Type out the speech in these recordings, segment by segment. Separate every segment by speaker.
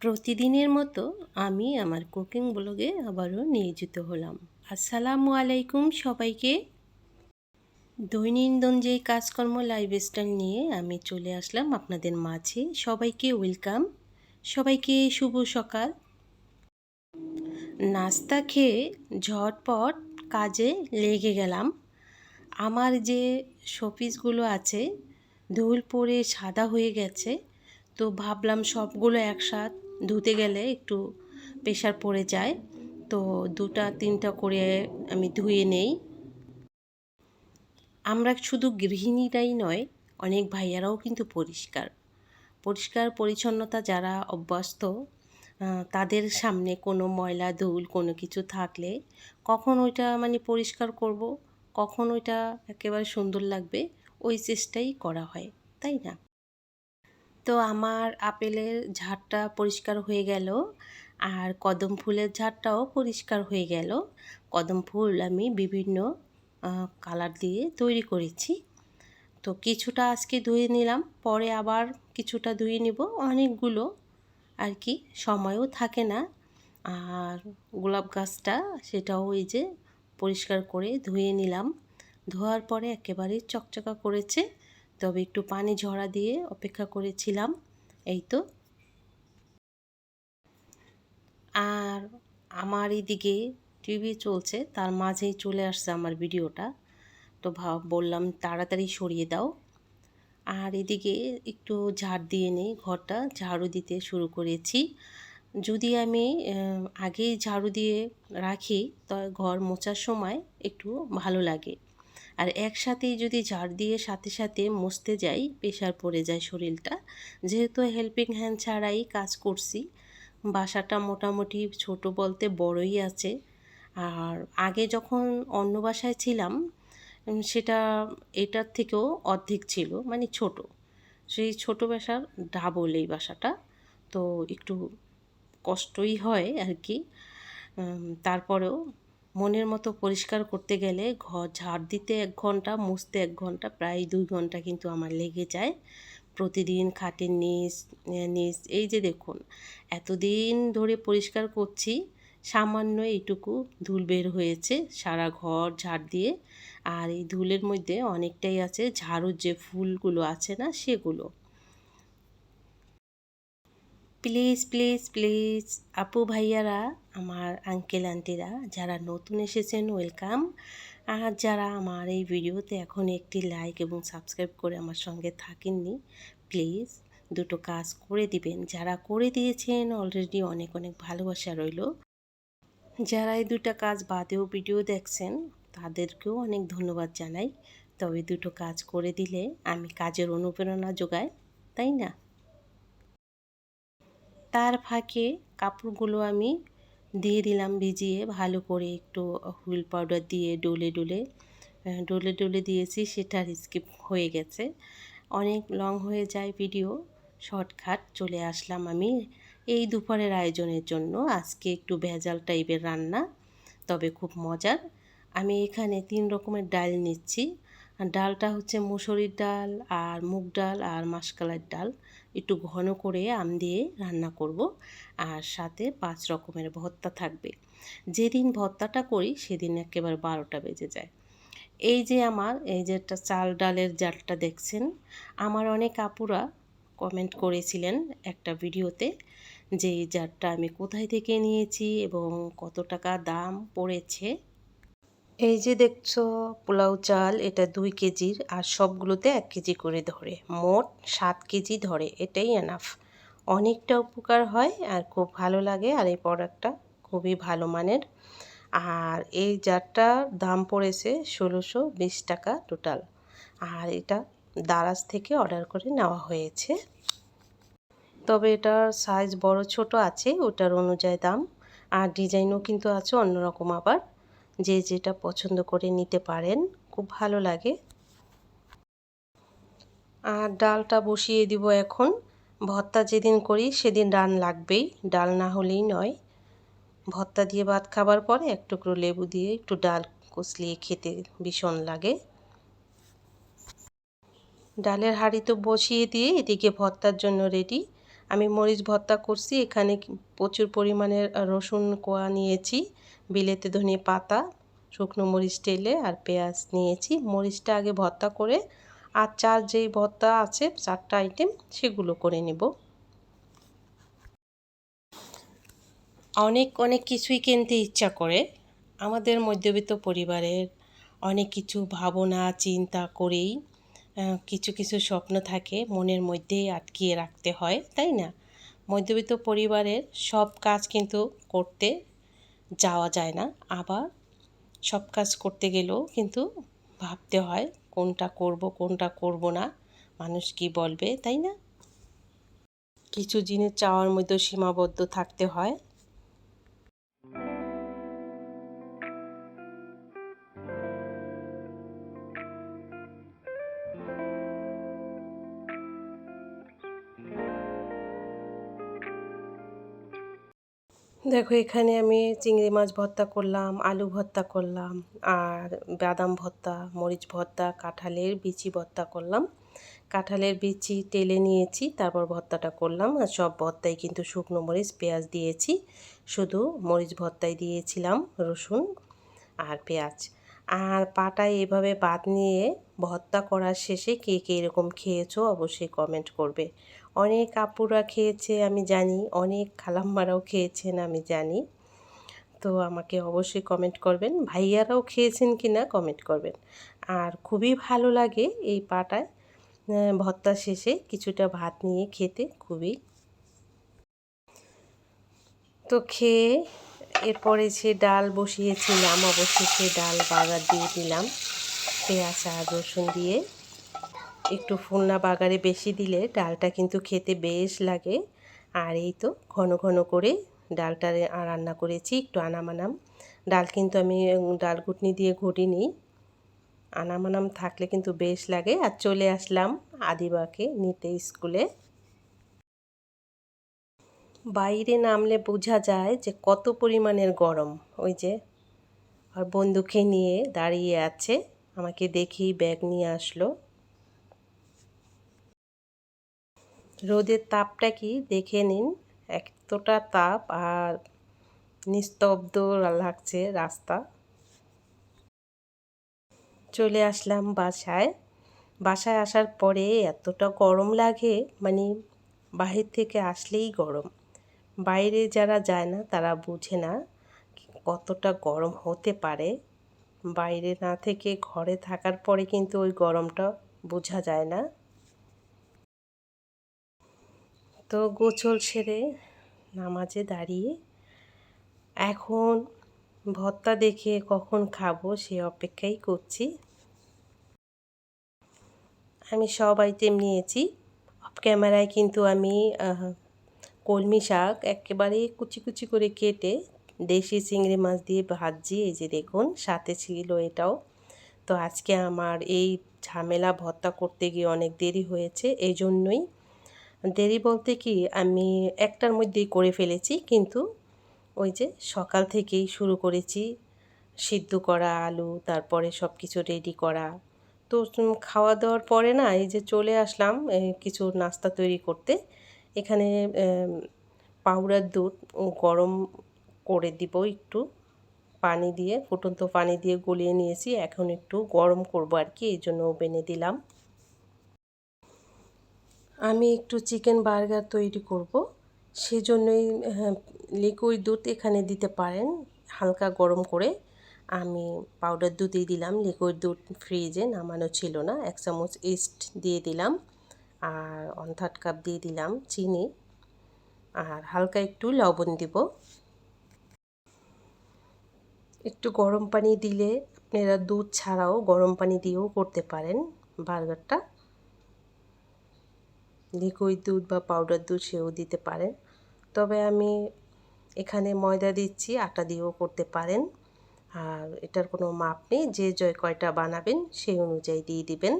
Speaker 1: প্রতিদিনের মতো আমি আমার কুকিং ব্লগে আবারও নিয়োজিত হলাম। আসসালামু আলাইকুম সবাইকে। দৈনন্দিন যেই কাজকর্ম লাইফস্টাইল নিয়ে আমি চলে আসলাম আপনাদের মাঝে। সবাইকে ওয়েলকাম সবাইকে শুভ সকাল। নাস্তা খেয়ে ঝটপট কাজে লেগে গেলাম। আমার যে শপিসগুলো আছে, ধুল পড়ে সাদা হয়ে গেছে, তো ভাবলাম সবগুলো একসাথ ধুতে গেলে একটু প্রেশার পড়ে যায়। তো দুটা, তিনটা করে আমি ধুয়ে নেই। আমরা শুধু গৃহিণীরাই নয়, অনেক ভাইয়ারাও কিন্তু পরিষ্কার। পরিষ্কার পরিচ্ছন্নতা যারা অভ্যস্ত তাদের সামনে কোনো ময়লা, ধুল কোনো কিছু থাকলে কখন ওইটা মানে পরিষ্কার করব, কখন ওইটা একেবারে সুন্দর লাগবে, ওই চেষ্টাই করা হয়, তাই না? তো আমার আপেলের ঝাড়টা পরিষ্কার হয়ে গেল আর কদম ফুলের ঝাড়টাও পরিষ্কার হয়ে গেল। কদম ফুল আমি বিভিন্ন কালার দিয়ে তৈরি করেছি। তো কিছুটা আজকে ধুয়ে নিলাম, পরে আবার কিছুটা ধুয়ে নিব। অনেকগুলো আর কি, সময়ও থাকে না। আর গোলাপ গাছটা সেটাও ওই যে পরিষ্কার করে ধুয়ে নিলাম। ধোয়ার পরে একেবারে চকচকা করেছে। তবে একটু পানি ঝরা দিয়ে অপেক্ষা করেছিলাম, এই তো। আর আমার এদিকে টিভি চলছে, তার মাঝেই চলে আসছে আমার ভিডিওটা। তো ভাব বললাম তাড়াতাড়ি সরিয়ে দাও। আর এদিকে একটু ঝাড় দিয়ে নেই ঘরটা, ঝাড়ু দিতে শুরু করেছি। যদি আমি আগেই ঝাড়ু দিয়ে রাখি, তো ঘর মোছার সময় একটু ভালো লাগে। আর একসাথেই যদি ঝাড় দিয়ে সাথে সাথে মুছতে যাই প্রেশার পড়ে যায় শরীরটা। যেহেতু হেল্পিং হ্যান্ড ছাড়াই কাজ করছি, বাসাটা মোটামুটি ছোট বলতে বড়ই আছে। আর আগে যখন অন্য বাসায় ছিলাম সেটা, এটার থেকেও অর্ধেক ছিল মানে ছোট। সেই ছোট বাসার ডাবল এই বাসাটা। তো একটু কষ্টই হয় আর কি। তারপরেও মনের মতো পরিষ্কার করতে গেলে ঘর ঝাড় দিতে এক ঘণ্টা, মুছতে এক ঘণ্টা, প্রায় দুই ঘণ্টা কিন্তু আমার লেগে যায়। প্রতিদিন খাটের নিচ নিচ, এই যে দেখুন, এতদিন ধরে পরিষ্কার করছি, সামান্য এইটুকু ধুল বের হয়েছে সারা ঘর ঝাড় দিয়ে। আর এই ধুলের মধ্যে অনেকটাই আছে ঝাড়ুর যে ফুলগুলো আছে না সেগুলো। প্লিজ প্লিজ প্লিজ, আপু ভাইয়ারা আমার আঙ্কেল আন্টিরা যারা নতুন এসেছেন ওয়েলকাম আর যারা আমার এই ভিডিওতে এখন একটি লাইক এবং সাবস্ক্রাইব করে আমার সঙ্গে থাকেননি প্লিজ দুটো কাজ করে দিবেন। যারা করে দিয়েছেন অলরেডি অনেক অনেক ভালোবাসা রইল। যারা এই দুটো কাজ বাদেও ভিডিও দেখছেন, তাদেরকেও অনেক ধন্যবাদ জানাই। তবে দুটো কাজ করে দিলে আমি কাজের অনুপ্রেরণা যোগাই, তাই না? তার ফাঁকে কাপড়গুলো আমি দিয়ে দিলাম ভিজিয়ে ভালো করে একটু হুইল পাউডার দিয়ে ডলে ডলে ডলে ডলে দিয়েছি, সেটা স্কিপ হয়ে গেছে। অনেক লং হয়ে যায় ভিডিও, শর্টকাট চলে আসলাম আমি এই দুপুরের আয়োজনের জন্য। আজকে একটু ভেজাল টাইপের রান্না, তবে খুব মজার। আমি এখানে তিন রকমের ডাল নিচ্ছি ডালটা হচ্ছে মুসুরির ডাল আর মুগ ডাল আর মাসকালার ডাল। একটু ঘন করে আম দিয়ে রান্না করব আর সাথে পাঁচ রকমের ভর্তা থাকবে। যেদিন ভর্তাটা করি সেদিন একেবারে বারোটা বেজে যায়। এই যে আমার, এই যে একটা চাল ডালের জালটা দেখছেন, আমার অনেক আপুরা কমেন্ট করেছিলেন একটা ভিডিওতে যে এই জারটা আমি কোথায় থেকে নিয়েছি এবং কত টাকা দাম পড়েছে। এই যে দেখছ, পোলাও চাল, এটা দুই কেজির আর সবগুলোতে এক কেজি করে ধরে। মোট সাত কেজি ধরে, এটাই এনাফ অনেকটা উপকার হয় আর খুব ভালো লাগে আর এই প্রোডাক্টটা খুবই ভালো মানের। আর এই জারটার দাম পড়েছে ষোলোশো বিশ টাকা টোটাল আর এটা দারাজ থেকে অর্ডার করে নেওয়া হয়েছে। তবে এটার সাইজ বড় ছোট আছে, ওটার অনুযায়ী দাম। আর ডিজাইনও কিন্তু আছে অন্যরকম আবার। যে যেটা পছন্দ করে নিতে পারেন, খুব ভালো লাগে। আর ডালটা বসিয়ে দিব এখন। ভর্তা যেদিন করি সেদিন ডাল লাগবেই, ডাল না হলেই নয়। ভর্তা দিয়ে ভাত খাবার পরে এক টুকরো লেবু দিয়ে একটু ডাল কষলিয়ে খেতে ভীষণ লাগে। ডালের হাঁড়ি তো বসিয়ে দিয়ে এদিকে ভর্তার জন্য রেডি আমি মরিচ ভর্তা করছি, এখানে প্রচুর পরিমাণের রসুন কোয়া নিয়েছি। বিলেতে ধনে পাতা, শুকনো মরিচ তেলে আর পেঁয়াজ নিয়েছি। মরিচটা আগে ভর্তা করে আর চার যেই ভর্তা আছে, চারটা আইটেম সেগুলো করে নেব। অনেক অনেক কিছুই কিনতে ইচ্ছা করে। আমাদের মধ্যবিত্ত পরিবারের অনেক কিছু ভাবনা, চিন্তা করেই কিছু কিছু স্বপ্ন থাকে মনের মধ্যেই আটকিয়ে রাখতে হয়, তাই না? মধ্যবিত্ত পরিবারের সব কাজ কিন্তু করতে যাওয়া যায় না। আবার সব কাজ করতে গেলেও কিন্তু ভাবতে হয়, কোনটা করব কোনটা করব না? মানুষ কি বলবে, তাই না? কিছু জিনিস চাওয়ার মধ্যে সীমাবদ্ধ থাকতে হয়। দেখো, এখানে আমি চিংড়ি মাছ ভর্তা করলাম, আলু ভর্তা করলাম, আর বাদাম ভর্তা, মরিচ ভর্তা, কাঁঠালের বিচি ভর্তা করলাম। কাঁঠালের বিচি টেলে নিয়েছি, তারপর ভর্তাটা করলাম, আর সব ভর্তায় কিন্তু শুকনো মরিচ, পেঁয়াজ দিয়েছি। শুধু মরিচ ভর্তায় দিয়েছিলাম, রসুন আর পেঁয়াজ। আর পাটায় এভাবে বাদ নিয়ে ভর্তা করার শেষে কে কে এরকম খেয়েছো অবশ্যই কমেন্ট করবে। অনেক আপুরা খেয়েছে, আমি জানি। অনেক খালাম্মারাও খেয়েছেন, আমি জানি। তো আমাকে অবশ্যই কমেন্ট করবেন। ভাইয়ারাও খেয়েছেন কি না কমেন্ট করবেন। আর খুবই ভালো লাগে এই পাটায় ভর্তা শেষে কিছুটা ভাত নিয়ে খেতে খুবই। তো খেয়ে এরপরে সে ডাল বসিয়েছিলাম, অবশ্যই সে ডাল বাগার দিয়ে দিলাম। পেঁয়াজ আর রসুন দিয়ে। একটু ফুলনা বাগারে বেশি দিলে ডালটা কিন্তু খেতে বেশ লাগে। আর এই তো ঘন ঘন করে ডালটা রান্না করেছি একটু আনামানাম। ডাল কিন্তু আমি ডাল ঘুটনি দিয়ে ঘুটিনি। আনামানাম থাকলে কিন্তু বেশ লাগে। আর চলে আসলাম আদিবাকে নিতে স্কুলে। বাইরে নামলে বোঝা যায় যে কত পরিমাণের গরম। ওই যে আর বন্দুকে নিয়ে দাঁড়িয়ে আছে। আমাকে দেখেই ব্যাগ নিয়ে আসলো। রোদের তাপটা কি? দেখে নিন। এতটা তাপ আর নিস্তব্ধ লাগছে রাস্তা। চলে আসলাম বাসায়। বাসায় আসার পরে এতটা গরম লাগে মানে বাহির থেকে আসলেই গরম। বাইরে যারা যায় না, তারা বুঝে না কতটা গরম হতে পারে। বাইরে না থেকে ঘরে থাকার পরে কিন্তু ওই গরমটা বোঝা যায় না। তো গোছল সেরে নামাজে দাঁড়িয়ে এখন ভর্তা দেখে কখন খাব সে অপেক্ষাই করছি। আমি সব আইটেম নিয়েছি অফ ক্যামেরায় কিন্তু আমি কলমি শাক একেবারে কুচি কুচি করে কেটে দেশি চিংড়ি মাছ দিয়ে ভাজি এই যে দেখুন, সাথে ছিল এটাও। তো আজকে আমার এই ঝামেলা ভর্তা করতে গিয়ে অনেক দেরি হয়েছে এই জন্যই দেরি বলতে কি, আমি একটার মধ্যেই করে ফেলেছি, কিন্তু ওই যে সকাল থেকেই শুরু করেছি সিদ্ধ করা আলু, তারপরে সব কিছু রেডি করা। তো খাওয়া দাওয়ার পরে না, এই যে চলে আসলাম কিছু নাস্তা তৈরি করতে। এখানে পাউডার দুধ গরম করে দিব একটু। পানি দিয়ে, ফুটন্ত পানি দিয়ে গলিয়ে নিয়েছি, এখন একটু গরম করব আর কি, এই জন্য ওভেনে দিলাম। আমি একটু চিকেন বার্গার তৈরি করব। সেজন্যই লিকুইড দুধ এখানে দিতে পারেন, হালকা গরম করে। আমি পাউডার দুধই দিলাম লিকুইড দুধ ফ্রিজে নামানো ছিল না, এক চামচ ইস্ট দিয়ে দিলাম আর ওয়ান থার্ড কাপ দিয়ে দিলাম চিনি আর হালকা একটু লবণ দিব। একটু গরম পানি দিলে আপনারা দুধ ছাড়াও গরম পানি দিয়েও করতে পারেন বার্গারটা লিকুইড দুধ বা পাউডার দুধ সেও দিতে পারেন। তবে আমি এখানে ময়দা দিচ্ছি, আটা দিয়েও করতে পারেন। আর এটার কোনো মাপ নেই, যে জয় কয়টা বানাবেন সেই অনুযায়ী দিয়ে দিবেন।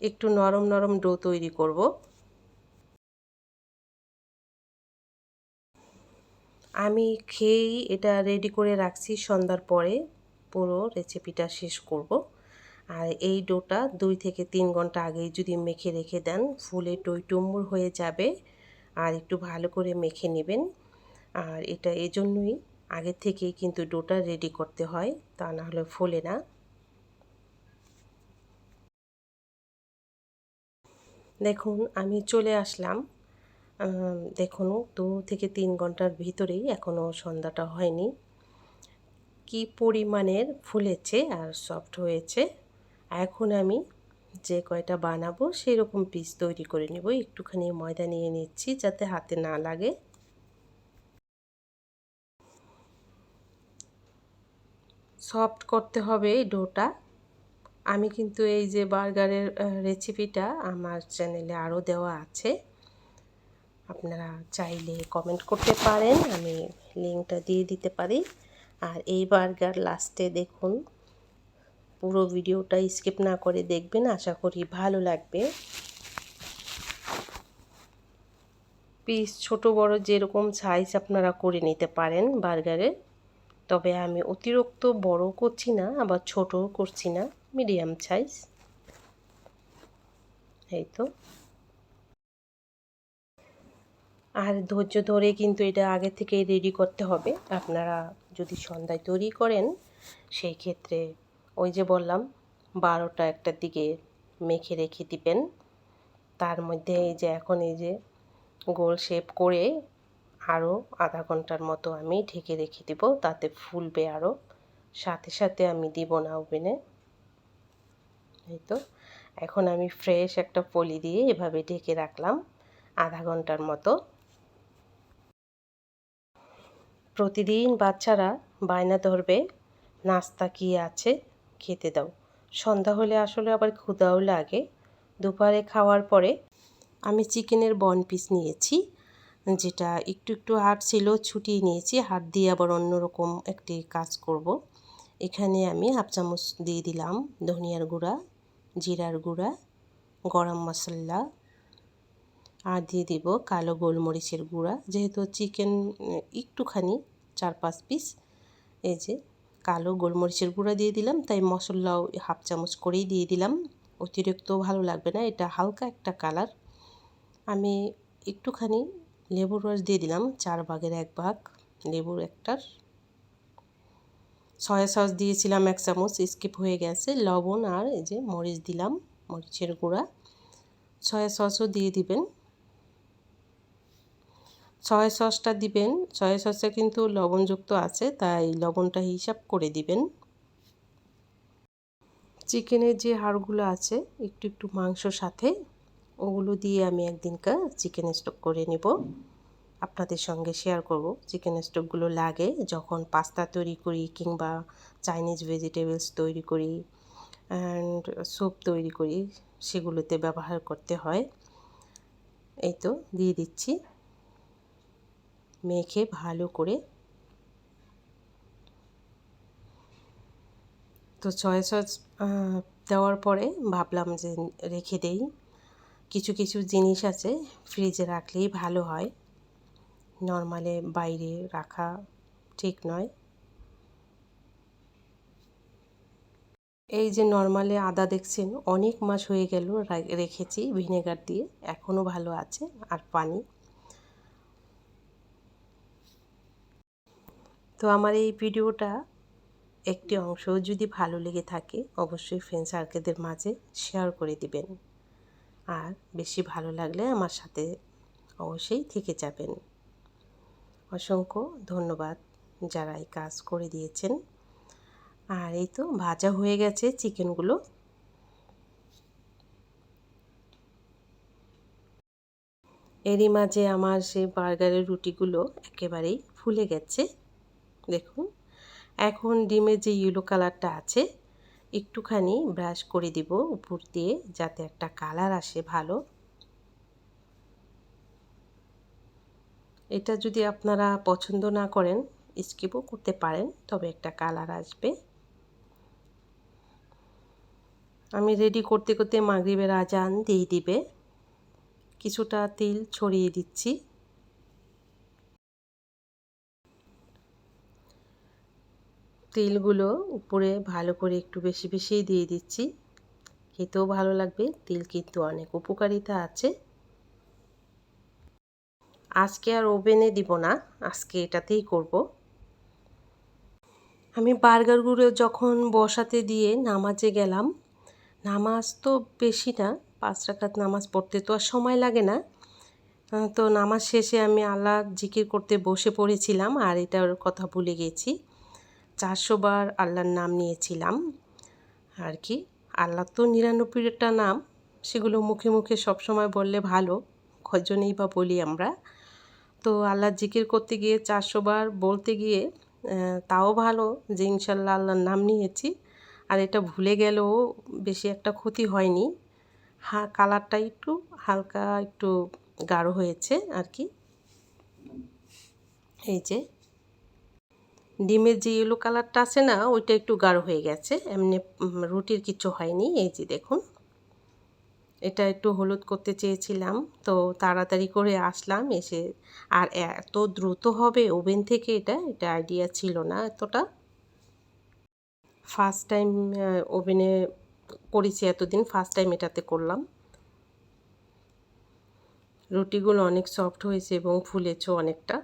Speaker 1: একটু নরম নরম ডো তৈরি করব। আমি খেয়েই এটা রেডি করে রাখছি, সন্ধ্যার পরে পুরো রেসিপিটা শেষ করব। আর এই ডোটা দুই থেকে তিন ঘণ্টা আগেই যদি মেখে রেখে দেন, ফুলে টইটুম্বুর হয়ে যাবে। আর একটু ভালো করে মেখে নেবেন। আর এটা এজন্যই আগে থেকেই কিন্তু ডোটা রেডি করতে হয়, তা না হলে ফোলে না। দেখুন, আমি চলে আসলাম। দেখুন, দু থেকে তিন ঘণ্টার ভিতরেই এখনও সন্ধ্যাটা হয়নি। কি পরিমাণের ফুলেছে আর সফট হয়েছে এখন আমি যে কয়টা বানাবো সেই রকম পিস তৈরি করে নেব। একটুখানি ময়দা নিয়ে নিচ্ছি যাতে হাতে না লাগে। সফট করতে হবে এই ডোটা। আমি কিন্তু এই যে বার্গারের রেসিপিটা আমার চ্যানেলে আরও দেওয়া আছে। আপনারা চাইলে কমেন্ট করতে পারেন, আমি লিঙ্কটা দিয়ে দিতে পারি। আর এই বার্গার লাস্টে দেখুন পুরো ভিডিওটা স্কিপ না করে দেখবেন, আশা করি ভালো লাগবে। পিস ছোট বড় যেরকম সাইজ আপনারা করে নিতে পারেন বার্গারে তবে আমি অতিরিক্ত বড় করছি না, আবার ছোটও করছি না মিডিয়াম সাইজ এই তো। আর ধৈর্য ধরে কিন্তু এটা আগে থেকে রেডি করতে হবে। আপনারা যদি সন্ধ্যায় তৈরি করেন, সেই ক্ষেত্রে ওই যে বললাম, বারোটা একটার দিকে মেখে রেখে দিবেন। তার মধ্যে এই যে এখন এই যে গোল শেপ করে আরও আধা ঘণ্টার মতো আমি ঢেকে রেখে দিব, তাতে ফুলবে আরও সাথে সাথে আমি দিব না ওভেনে। এই তো। এখন আমি ফ্রেশ একটা পলি দিয়ে এভাবে ঢেকে রাখলাম আধা ঘণ্টার মতো। প্রতিদিন বাচ্চারা বায়না ধরবে, নাস্তা কি আছে খেতে দাও। সন্ধ্যা হলে আসলে আবার ক্ষুদাও লাগে। দুপুরে খাওয়ার পরে আমি চিকেনের বন পিস নিয়েছি, যেটা একটু একটু হাট ছিল, ছুটিয়ে নিয়েছি। হাট দিয়ে আবার অন্যরকম একটি কাজ করব। এখানে আমি হাফ চামচ দিয়ে দিলাম ধনিয়ার গুঁড়া, জিরার গুঁড়া, গরম মশলা, আর দিয়ে দিব কালো গোলমরিচের গুঁড়া। যেহেতু চিকেন, একটুখানি, চার পাঁচ পিস, এই যে কালো গোলমরিচের গুঁড়া দিয়ে দিলাম, তাই মশলাও হাফ চামচ করেই দিয়ে দিলাম। অতিরিক্ত ভালো লাগবে না, এটা হালকা একটা কালার। আমি একটুখানি লেবুর রস দিয়ে দিলাম, চার ভাগের এক ভাগ লেবুর একটার। সয়া সস দিয়েছিলাম এক চামচ, স্কিপ হয়ে গেছে। লবণ আর এই যে মরিচ দিলাম, মরিচের গুঁড়া। সয়া সসও দিয়ে দিবেন। সয়া সসটা দিবেন। সয়া সসে কিন্তু লবণযুক্ত আছে, তাই লবণটা হিসাব করে দিবেন। চিকেনের যে হাড়গুলো আছে, একটু একটু মাংসর সাথে, ওগুলো দিয়ে আমি একদিনকার চিকেন স্টক করে নিব। আপনাদের সঙ্গে শেয়ার করব চিকেন স্টকগুলো লাগে, যখন পাস্তা তৈরি করি কিংবা চাইনিজ ভেজিটেবলস তৈরি করি অ্যান্ড স্যুপ তৈরি করি, সেগুলোতে ব্যবহার করতে হয়। এই তো, দিয়ে দিচ্ছি। মেখে ভালো করে। তো সয়া সস দেওয়ার পরে ভাবলাম যে রেখে দেই। কিছু কিছু জিনিস আছে ফ্রিজে রাখলেই ভালো হয়। নর্মালে বাইরে রাখা ঠিক নয়। এই যে নর্মালে আদা দেখছেন, অনেক মাস হয়ে গেল রেখেছি ভিনেগার দিয়ে এখনও ভালো আছে। আর পানি তো আমার এই ভিডিওটা একটি অংশ যদি ভালো লেগে থাকে, অবশ্যই ফ্রেন্ড সার্কেলদের মাঝে শেয়ার করে দিবেন। আর বেশি ভালো লাগলে আমার সাথে অবশ্যই থেকে যাবেন। অসংখ্য ধন্যবাদ যারা এই কাজ করে দিয়েছেন। আর এই তো ভাজা হয়ে গেছে চিকেনগুলো এরই মাঝে আমার সেই বার্গারের রুটিগুলো একেবারেই ফুলে গেছে। দেখুন। এখন ডিমের যে ইয়েলো কালারটা আছে, একটুখানি ব্রাশ করে দিব উপর দিয়ে যাতে একটা কালার আসে ভালো। এটা যদি আপনারা পছন্দ না করেন স্কিপও করতে পারেন, তবে একটা কালার আসবে। আমি রেডি করতে করতে মাগরিবের আজান দিয়ে দিবে। কিছুটা তেল ছড়িয়ে দিচ্ছি। তেলগুলো উপরে ভালো করে একটু বেশি বেশিই দিয়ে দিচ্ছি। খেতেও ভালো লাগবে, তেল কিন্তু অনেক উপকারিতা আছে। আজকে আর ওভেনে দিব না, আজকে এটাতেই করব। আমি বার্গারগুলো যখন বসাতে দিয়ে নামাজে গেলাম, নামাজ তো বেশি না, পাঁচ রাকাত নামাজ পড়তে তো আর সময় লাগে না। তো নামাজ শেষে আমি আল্লাহ জিকির করতে বসে পড়েছিলাম, আর এটার কথা ভুলে গেছি। চারশো বার আল্লাহর নাম নিয়েছিলাম। আর কি? আল্লাহ তো নিরানব্বইটা নাম, সেগুলো মুখে মুখে সবসময় বললে ভালো কজনেই বা বলি আমরা। তো আল্লাহ জিকির করতে গিয়ে চারশো বার বলতে গিয়ে তাও ভালো যে ইনশাল্লাহ আল্লাহর নাম নিয়েছি। আর এটা ভুলে গেলেও বেশি একটা ক্ষতি হয়নি। হা, কালারটা একটু হালকা একটু গাঢ় হয়েছে আর কি। এই যে ডিমের যে ইয়েলো কালারটা আছে না, ওইটা একটু গাঢ় হয়ে গেছে। এমনি রুটির কিছু হয়নি। এই যে দেখুন, এটা একটু হলুদ করতে চেয়েছিলাম, তো তাড়াতাড়ি করে আসলাম, এসে আর এত দ্রুত হবে ওভেন থেকে এটা এটা আইডিয়া ছিল না এতটা। ফার্স্ট টাইম ওভেনে করেছি এতদিন ফার্স্ট টাইম এটাতে করলাম। রুটিগুলো অনেক সফট হয়েছে এবং ফুলেছে অনেকটা।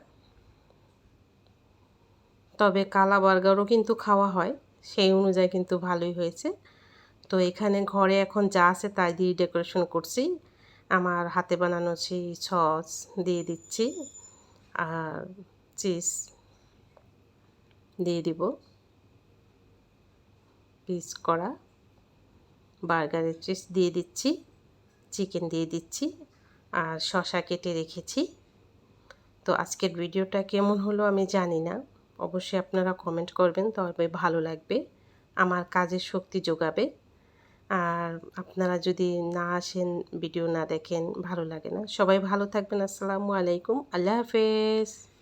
Speaker 1: তবে কালা বার্গারও কিন্তু খাওয়া হয়। সেই অনুযায়ী কিন্তু ভালোই হয়েছে। তো এখানে ঘরে এখন যা আছে তাই দিয়ে ডেকোরেশন করছি। আমার হাতে বানানো সেই সস দিয়ে দিচ্ছি আর চিজ দিয়ে দিব। পিস করা বার্গারের চিজ দিয়ে দিচ্ছি, চিকেন দিয়ে দিচ্ছি আর শশা কেটে রেখেছি। তো আজকের ভিডিওটা কেমন হলো আমি জানি না। অবশ্যই আপনারা কমেন্ট করবেন, তবে ভালো লাগবে, আমার কাজের শক্তি যোগাবে। আর আপনারা যদি না আসেন ভিডিও না দেখেন, ভালো লাগে না। সবাই ভালো থাকবেন, আসসালামু আলাইকুম, আল্লাহ হাফেজ।